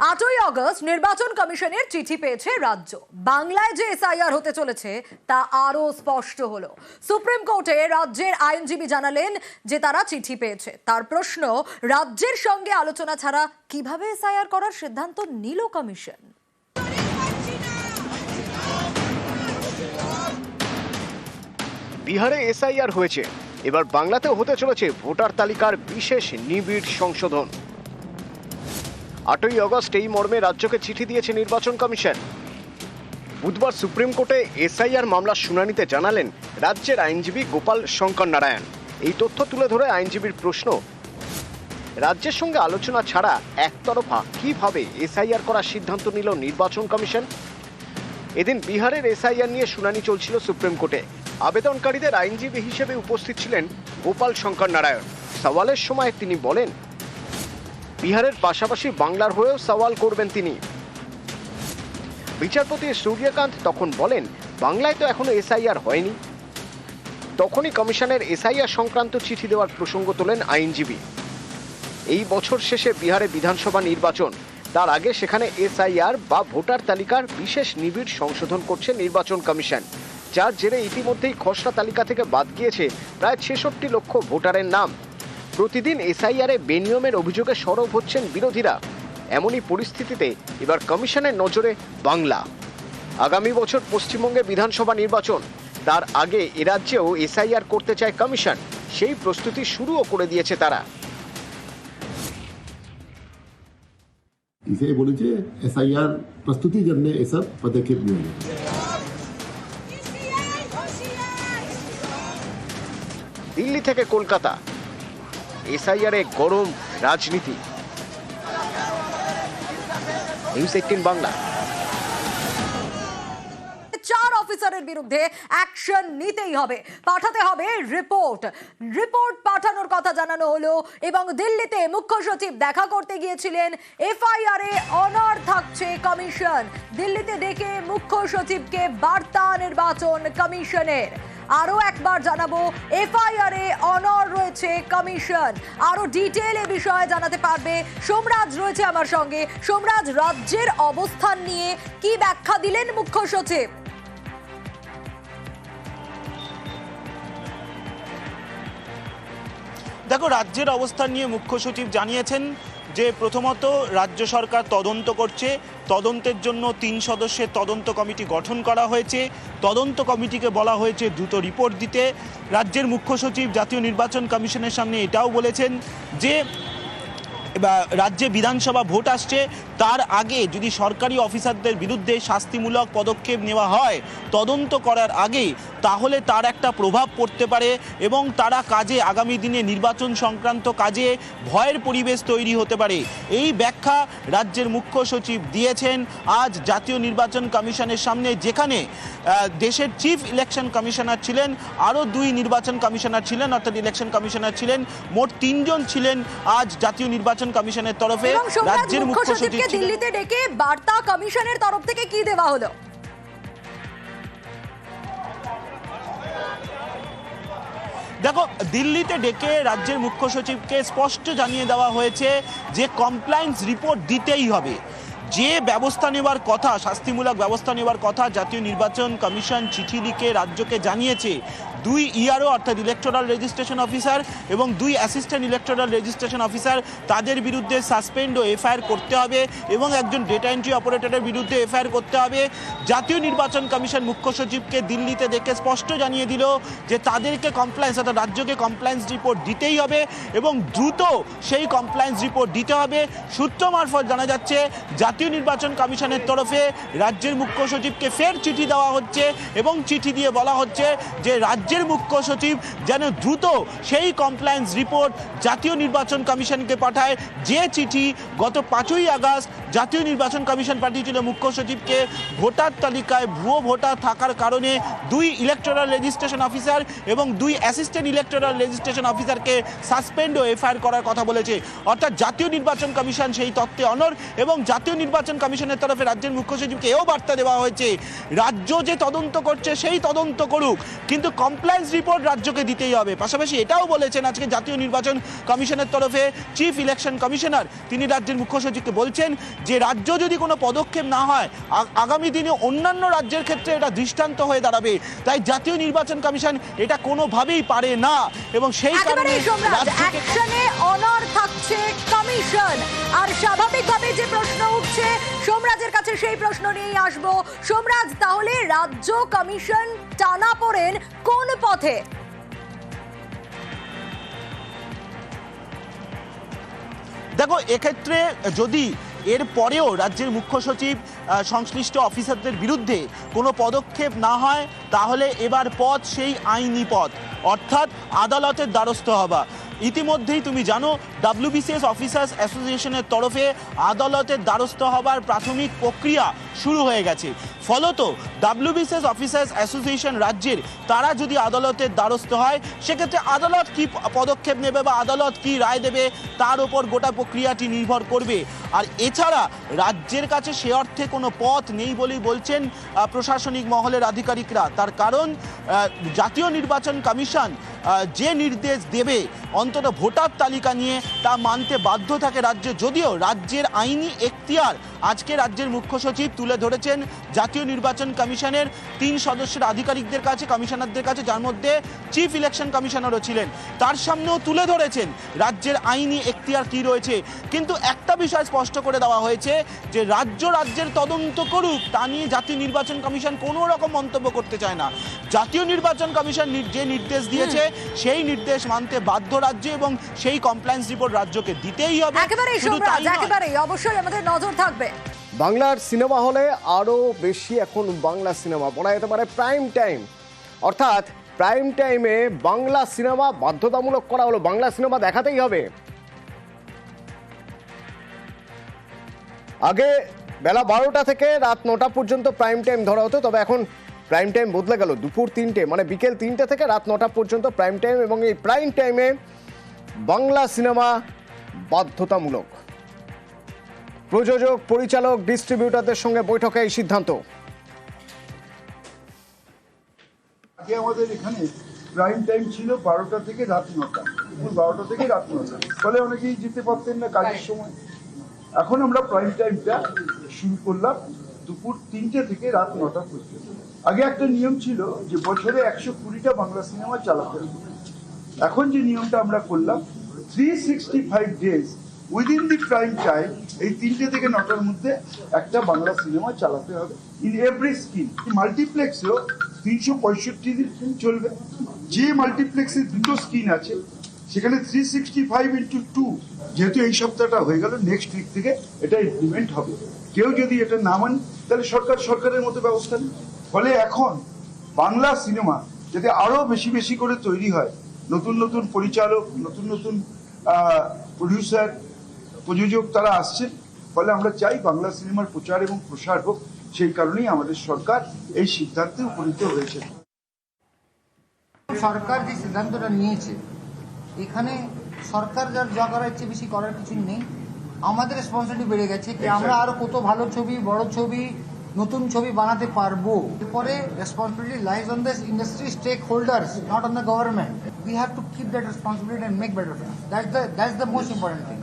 আটই আগস্ট নির্বাচন কমিশনের চিঠি পেয়েছে রাজ্য। বাংলায় যে এসআইআর হতে চলেছে, তা আরও স্পষ্ট হলো। সুপ্রিম কোর্টে রাজ্যের আইনজীবী জানালেন যে তারা চিঠি পেয়েছে। তার প্রশ্ন, রাজ্যের সঙ্গে আলোচনা ছাড়া কীভাবে এসআইআর করার সিদ্ধান্ত নিল কমিশন? বিহারে এসআইআর হয়েছে। এবার বাংলাতেও হতে চলেছে ভোটার তালিকার বিশেষ নিবিড় সংশোধন। আটই আগস্ট এই মর্মে রাজ্যকে চিঠি দিয়েছে নির্বাচন কমিশন। বুধবার সুপ্রিম কোর্টে এসআইআর মামলার শুনানিতে জানালেন রাজ্যের আইনজীবী গোপাল শঙ্কর নারায়ণ। এই তথ্য তুলে ধরে আইনজীবীর প্রশ্ন, রাজ্যের সঙ্গে আলোচনা ছাড়া একতরফা কীভাবে এসআইআর করার সিদ্ধান্ত নিল নির্বাচন কমিশন? এদিন বিহারের এসআইআর নিয়ে শুনানি চলছিল সুপ্রিম কোর্টে। আবেদনকারীদের আইনজীবী হিসেবে উপস্থিত ছিলেন গোপাল শঙ্কর নারায়ণ। সওয়ালের সময় তিনি বলেন বিহারের পাশাপাশি বাংলার হয়েও সওয়াল করবেন তিনি। বিচারপতি সূর্যকান্ত তখন বলেন, বাংলায় তো এখনও এসআইআর হয়নি। তখনই কমিশনের এসআইআর সংক্রান্ত চিঠি দেওয়ার প্রসঙ্গ তোলেন আইনজীবী। এই বছর শেষে বিহারে বিধানসভা নির্বাচন। তার আগে সেখানে এসআইআর বা ভোটার তালিকার বিশেষ নিবিড় সংশোধন করছে নির্বাচন কমিশন, যার জেরে ইতিমধ্যেই খসড়া তালিকা থেকে বাদ গিয়েছে প্রায় ছেষট্টি লক্ষ ভোটারের নাম। প্রতিদিন এসআইআরে বেনিয়মের অভিযোগে সরব হচ্ছেন বিরোধীরা এমনই পরিস্থিতিতে এবার কমিশনের নজরে বাংলা আগামী বছর পশ্চিমবঙ্গে বিধানসভা নির্বাচন তার আগে এ রাজ্যেও এসআইআর করতে চায় কমিশন সেই প্রস্তুতি শুরুও করে দিয়েছে তারা इसे बोलीचे एस आई आर प्रस्तुति करने ऐसा पदक्षेप घेऊन দিল্লি থেকে কলকাতা এসআইআর গরম রাজনীতি। News eighteen Bangla. চার অফিসারের বিরুদ্ধে অ্যাকশন নিতেই হবে। পাঠাতে হবে রিপোর্ট। রিপোর্ট পাঠানোর কথা জানানো হলো এবং দিল্লিতে মুখ্য সচিব দেখা করতে গিয়েছিলেন। এফআইআর এ অনার থাকছে কমিশন। দিল্লিতে ডেকে মুখ্য সচিবকে বার্তা নির্বাচন কমিশনের। আরও একবার জানাব, এফআইআর এ অনর রয়েছে কমিশন। আরও ডিটেল এ বিষয়ে জানাতে পারবে সোমরাজ রয়েছে আমার সঙ্গে। সোমরাজ, রাজ্যের অবস্থান নিয়ে কি ব্যাখ্যা দিলেন মুখ্য সচিব? দেখো রাজ্যের অবস্থান নিয়ে মুখ্য সচিব জানিয়েছেন যে প্রথমত রাজ্য সরকার তদন্ত করছে, তদন্তের জন্য তিন সদস্যের তদন্ত কমিটি গঠন করা হয়েছে। তদন্ত কমিটিকে বলা হয়েছে দ্রুত রিপোর্ট দিতে। রাজ্যের মুখ্য সচিব জাতীয় নির্বাচন কমিশনের সামনে এটাও বলেছেন যে রাজ্যে বিধানসভা ভোট আসছে, তার আগে যদি সরকারি অফিসারদের বিরুদ্ধে শাস্তিমূলক পদক্ষেপ নেওয়া হয়, তদন্ত করার আগে তাহলে তার একটা প্রভাব পড়তে পারে এবং তারা কাজে আগামী দিনে নির্বাচন সংক্রান্ত কাজে ভয়ের পরিবেশ তৈরি হতে পারে। এই ব্যাখ্যা রাজ্যের মুখ্য সচিব দিয়েছেন আজ জাতীয় নির্বাচন কমিশনের সামনে, যেখানে দেশের চিফ ইলেকশন কমিশনার ছিলেন, আরও দুই নির্বাচন কমিশনার ছিলেন, অর্থাৎ ইলেকশন কমিশনার ছিলেন, মোট তিনজন ছিলেন আজ জাতীয় নির্বাচন কমিশনের তরফে রাজ্যের মুখ্য সচিবকে দিল্লিতে ডেকে বার্তা কমিশনের তরফ থেকে কি দেওয়া হলো? দেখো দিল্লিতে ডেকে রাজ্যের মুখ্য সচিবকে স্পষ্ট জানিয়ে দেওয়া হয়েছে যে কমপ্লায়েন্স রিপোর্ট দিতেই হবে। যে ব্যবস্থা নেওয়ার কথা, শাস্তিমূলক ব্যবস্থা নেওয়ার কথা জাতীয় নির্বাচন কমিশন চিঠি লিখে রাজ্যকে জানিয়েছে, দুই ইআরও অর্থাৎ ইলেকটোরাল রেজিস্ট্রেশন অফিসার এবং দুই অ্যাসিস্ট্যান্ট ইলেকটোরাল রেজিস্ট্রেশন অফিসার তাদের বিরুদ্ধে সাসপেন্ড ও এফআইআর করতে হবে এবং একজন ডেটা এন্ট্রি অপারেটরের বিরুদ্ধে এফআইআর করতে হবে। জাতীয় নির্বাচন কমিশন মুখ্য সচিবকে দিল্লিতে দেখে স্পষ্ট জানিয়ে দিল যে তাদেরকে কমপ্লায়েন্স অর্থাৎ রাজ্যকে কমপ্লায়েন্স রিপোর্ট দিতেই হবে এবং দ্রুত সেই কমপ্লায়েন্স রিপোর্ট দিতে হবে। সূত্র মারফত জানা যাচ্ছে, জাতীয় নির্বাচন কমিশনের তরফে রাজ্যের মুখ্য সচিবকে ফের চিঠি দেওয়া হচ্ছে এবং চিঠি দিয়ে বলা হচ্ছে যে রাজ্যের মুখ্য সচিব যেন দ্রুত সেই কমপ্লায়েন্স রিপোর্ট জাতীয় নির্বাচন কমিশনকে পাঠায়। যে চিঠি গত পাঁচই আগস্ট জাতীয় নির্বাচন কমিশন পাঠিয়েছিল মুখ্য সচিবকে ভোটার তালিকায় ভুয়ো ভোটার থাকার কারণে দুই ইলেকটোরাল রেজিস্ট্রেশন অফিসার এবং দুই অ্যাসিস্ট্যান্ট ইলেকটোরাল রেজিস্ট্রেশন অফিসারকে সাসপেন্ড ও এফআইআর করার কথা বলেছে। অর্থাৎ জাতীয় নির্বাচন কমিশন সেই তত্ত্বে অনর এবং জাতীয় নির্বাচন কমিশনের তরফে রাজ্যের মুখ্য সচিবকে এও বার্তা দেওয়া হয়েছে। রাজ্য যে তদন্ত করছে সেই তদন্ত করুক, কিন্তু কমপ্লায়েন্স রিপোর্ট রাজ্যকে দিতেই হবে। পাশাপাশি এটাও বলেছেন আজকে জাতীয় নির্বাচন কমিশনের তরফে চিফ ইলেকশন কমিশনার তিনি রাজ্যের মুখ্য সচিবকে বলছেন যে রাজ্য যদি কোনো পদক্ষেপ না হয় আগামী দিনে অন্যান্য রাজ্যের ক্ষেত্রে এটা দৃষ্টান্ত হয়ে দাঁড়াবে। তাই জাতীয় নির্বাচন কমিশন এটা কোনোভাবেই পারে না এবং সেই কারণে অ্যাকশনে অনর থাকছে কমিশন। আর স্বাভাবিকভাবে যে প্রশ্ন উঠছে সোমরাজের কাছে সেই প্রশ্ন নিয়েই আসব। সোমরাজ তাহলে রাজ্য কমিশন টানা পড়েন কোন পথে? দেখো এক্ষেত্রে যদি এর পরেও রাজ্যের মুখ্য সচিব সংশ্লিষ্ট অফিসারদের বিরুদ্ধে কোনো পদক্ষেপ না হয়, তাহলে এবার পথ সেই আইনি পথ। অর্থাৎ আদালতের দ্বারস্থ হওয়া। ইতিমধ্যেই তুমি জানো ডাব্লিউবিসিএস অফিসার্স অ্যাসোসিয়েশনের তরফে আদালতের দ্বারস্থ হবার প্রাথমিক প্রক্রিয়া শুরু হয়ে গেছে। ফলত ডাব্লিউবিসিএস অফিসার্স অ্যাসোসিয়েশন রাজ্যের তারা যদি আদালতের দ্বারস্থ হয়, সেক্ষেত্রে আদালত কি পদক্ষেপ নেবে বা আদালত কি রায় দেবে, তার উপর গোটা প্রক্রিয়াটি নির্ভর করবে। আর এছাড়া রাজ্যের কাছে সে অর্থে কোনো পথ নেই বলেই বলছেন প্রশাসনিক মহলের আধিকারিকরা। তার কারণ জাতীয় নির্বাচন কমিশন যে নির্দেশ দেবে অন্তত ভোটার তালিকা নিয়ে তা মানতে বাধ্য থাকে রাজ্য। যদিও রাজ্যের আইনি এখতিয়ার আজকে রাজ্যের মুখ্য সচিব তুলে ধরেছেন জাতীয় নির্বাচন কমিশনের তিন সদস্যের আধিকারিকদের কাছে কমিশনারদের কাছে যার মধ্যে চিফ ইলেকশন কমিশনারও ছিলেন। তার সামনেও তুলে ধরেছেন রাজ্যের আইনি এখতিয়ার কি রয়েছে। কিন্তু একটা বিষয় স্পষ্ট করে দেওয়া হয়েছে যে রাজ্য রাজ্যের তদন্ত করুক তা নিয়ে জাতীয় নির্বাচন কমিশন কোনো রকম মন্তব্য করতে চায় না। জাতীয় নির্বাচন কমিশন যে নির্দেশ দিয়েছে সেই নির্দেশ মানতে বাধ্য রাজ্য এবং সেই কমপ্লায়েন্স রিপোর্ট রাজ্যকে দিতেই হবে। একেবারেই একেবারেই অবশ্যই আমাদের নজর থাকবে। বাংলার সিনেমা হলে আরও বেশি এখন বাংলা সিনেমা বলা যেতে পারে প্রাইম টাইম অর্থাৎ প্রাইম টাইমে বাংলা সিনেমা বাধ্যতামূলক করা হলো। বাংলা সিনেমা দেখাতেই হবে। আগে বেলা বারোটা থেকে রাত নটা পর্যন্ত প্রাইম টাইম ধরা হতো, তবে এখন প্রাইম টাইম বদলে গেল। দুপুর তিনটে মানে বিকেল তিনটে থেকে রাত নটা পর্যন্ত প্রাইম টাইম এবং এই প্রাইম টাইমে বাংলা সিনেমা বাধ্যতামূলক। প্রযোজক পরিচালক ডিস্ট্রিবিউটরদের সঙ্গে বৈঠকে এই সিদ্ধান্ত। আগে আমাদের এখানে প্রাইম টাইম ছিল বারোটা থেকে রাত নটা দুপুর বারোটা থেকে রাত নটা। ফলে অনেকেই যেতে পারতেন না কাজের সময়। এখন আমরা প্রাইম টাইমটা শুরু করলাম দুপুর তিনটে থেকে রাত নটা পর্যন্ত। আগে একটা নিয়ম ছিল যে বছরে একশো কুড়িটা বাংলা সিনেমা চালাতে এখন যে নিয়মটা আমরা করলাম three sixty five days within the prime time এই তিনটে থেকে নটার মধ্যে একটা বাংলা সিনেমা চালাতে হবে ইন এভরি স্ক্রিন মাল্টিপ্লেক্সেও তিনশো পঁয়ষট্টি দিন চলবে। যে মাল্টিপ্লেক্সে দুটো স্ক্রিন আছে, সেখানে three sixty five into two যেহেতু এই সপ্তাহটা হয়ে গেল নেক্সট উইক থেকে এটা ইমপ্লিমেন্ট হবে। কেউ যদি এটা না মানে তাহলে সরকার সরকারের মতো ব্যবস্থা নেই ফলে এখন বাংলা সিনেমা যাতে আরও বেশি বেশি করে তৈরি হয়, নতুন নতুন পরিচালক, নতুন নতুন প্রডিউসার প্রযোজক তারা আসছেন ফলে আমরা চাই বাংলা সিনেমার প্রচার এবং প্রসার হোক সেই কারণেই আমাদের সরকার এই সিদ্ধান্তে উপনীত হয়েছে। সরকার যে সিদ্ধান্তটা নিয়েছে এখানে সরকার যার যা করার ইচ্ছে বেশি করার কিছু নেই। আমাদের রেসপন্সিবিলিটি বেড়ে গেছে কি আমরা আরও কত ভালো ছবি বড় ছবি নতুন ছবি বানাতে পারব। এরপরে responsibility lies on this industry stakeholders not on the government we have to keep that responsibility and make better that's the that's the most important thing